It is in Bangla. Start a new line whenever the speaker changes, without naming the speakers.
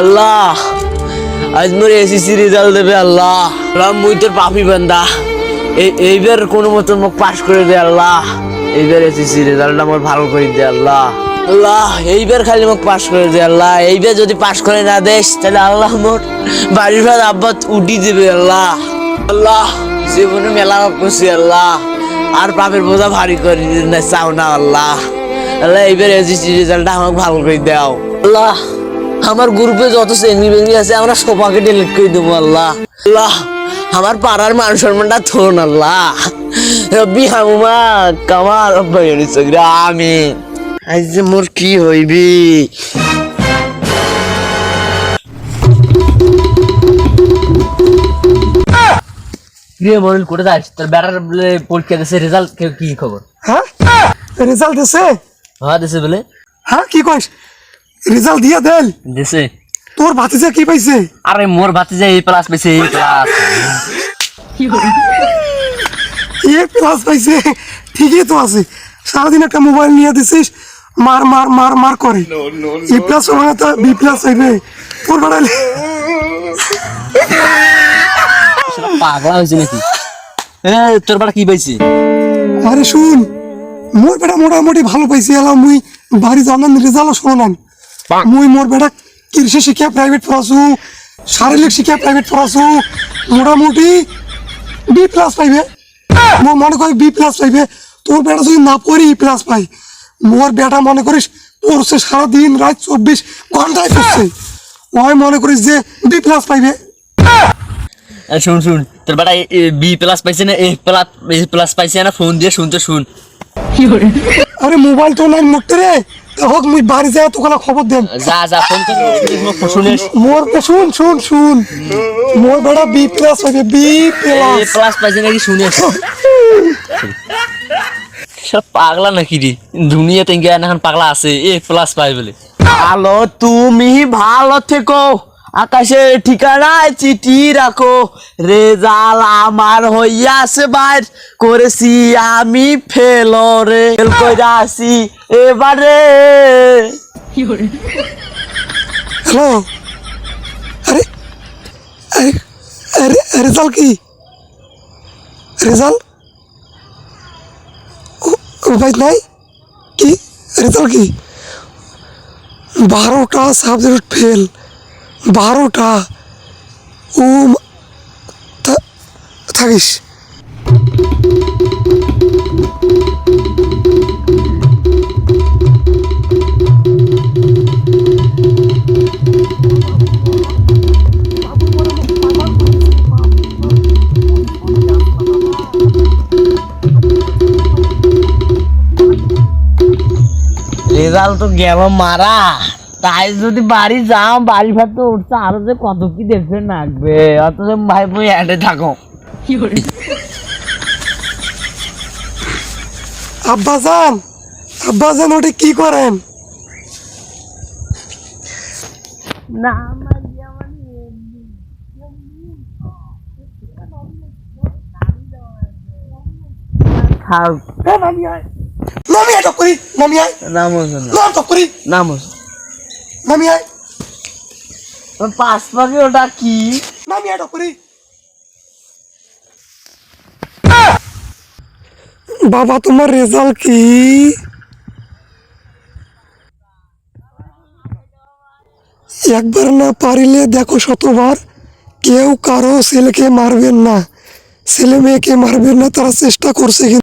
আল্লাহ, আজ মোর এসএসসি রেজাল্ট দেবে আল্লাহ। আল্লাহ মুই তোর পাপি বান্দা। এই এইবার কোনো মতন মোক পাস করে দে আল্লাহ। এইবার এসএসসি রেজাল্ট আমার ভালো করে দে আল্লাহ। আল্লাহ, এইবার খালি মোক পাস করে দে আল্লাহ। এইবার যদি পাস করে না দেস, তাহলে আল্লাহ মোর বাড়ির ভাত আব্বাত উঠি দেবে আল্লাহ। আল্লাহ, জীবনে মেলা করছি আল্লাহ। আর পাপের বোঝা ভারী করে না, চাও না আল্লাহ। আল্লাহ, এইবার এসএসসি রেজাল্টটা আমাকে ভালো করে দাও। আল্লাহ আমার গ্রুপে যত চেঙ্গি বেঙ্গি আছে আমরা সবাইকে ডিলিট করে দেবো আল্লাহ। আল্লাহ আমার পাড়ার মান সম্মানটা থোন আল্লাহ। রব্বি হামুমা কামার রব্বাই সগরা আমিন। আজ যে মোর কি হইবি? প্রিয় মনিল কোটে যাস তোর বেড়ার পরীক্ষা দিছে রেজাল্ট কি খবর?
হ্যাঁ? রেজাল্ট দিছে?
হ্যাঁ দিছে বলে।
হ্যাঁ কি কইস? রেজাল্ট দিয়া দেল
দিছে।
তোর ভাতিজা কি পাইছে?
আরে মোর ভাতি যে এই প্লাস পেয়েছে এই প্লাস
এ প্লাস পাইছে। ঠিকই তো আছে। সারাদিন একটা মোবাইল নিয়ে দিছিস মার মার মার মার করে। এ প্লাস মানে তো বি প্লাস হইবে তোর বাড়াইলে
পাগলা হয়েছে নাকি? তোর বেটা কি পাইছে?
আরে শুন মোর বেটা মোটামুটি ভালো পাইছি এলাম মুই বাড়ি জানান রেজাল্ট শোনান মুই মোর বেটা কৃষি শিক্ষা প্রাইভেট পড়াছু শারীরিক শিক্ষা প্রাইভেট পড়াছু মোটামুটি বি প্লাস পাইবে। মোর মনে করি বি প্লাস পাইবে। তোর বেটা যদি না পড়ি ই প্লাস পাই মোর বেটা মনে করিস পড়ছে সারাদিন রাত চব্বিশ ঘন্টায় পড়ছে। ওই মনে করিস যে বি প্লাস পাইবে।
শুন শুন তোর বেটা বি প্লাস পাইছে না? এ প্লাস প্লাস পাইছে না? ফোন দিয়ে শুনতে শুন।
আরে মোবাইল তো নাই মুখতে রে। হোক মুই বাড়ি খবর দেন।
যা যা ফোন করে।
মোর শুন শুন শুন। মোর বড় বি প্লাস হবে বি
এ
প্লাস
প্লাস পাইছে নাকি শুনে সব পাগলা নাকি রে? দুনিয়াতে গিয়ে এখন পাগলা আছে এ প্লাস পাই বলে। ভালো তুমি ভালো থেকো। আকাশে ঠিকানায় চিঠি রাখো। রেজাল আমার হইয়াছে বাইর করেছি আমি ফেল রে। ফেল কইরা আসি এবারে
হ্যালো? আরে আরে আরে রেজাল্ট কি? রেজাল্ট ভাই নাই? কি? রেজাল্ট কি? বারোটা সাবজেক্ট ফেল বারোটা। ও থাকিস।
রেজাল্ট তো গেল মারা। তাই যদি বাড়ি যাও বাড়ি ভাত তো উঠছে আরও যে কত কি দেখবে নাকবে। অথচ ভাই বই অ্যাডে থাকো।
আব্বাজান আব্বাজান ওটা কি করেন?
না
নামি নামি
নাম
নাম
নামি
আয়।
পাঁচ পাখি ওটা কি?
নামি আয় টপ বাবা তোমার রেজাল্ট কি? একবার না পারিলে দেখো শতবার কেউ কারও ছেলেকে মারবেন না। ছেলে মেয়েকে মারবেন না তারা চেষ্টা করছে কিন্তু।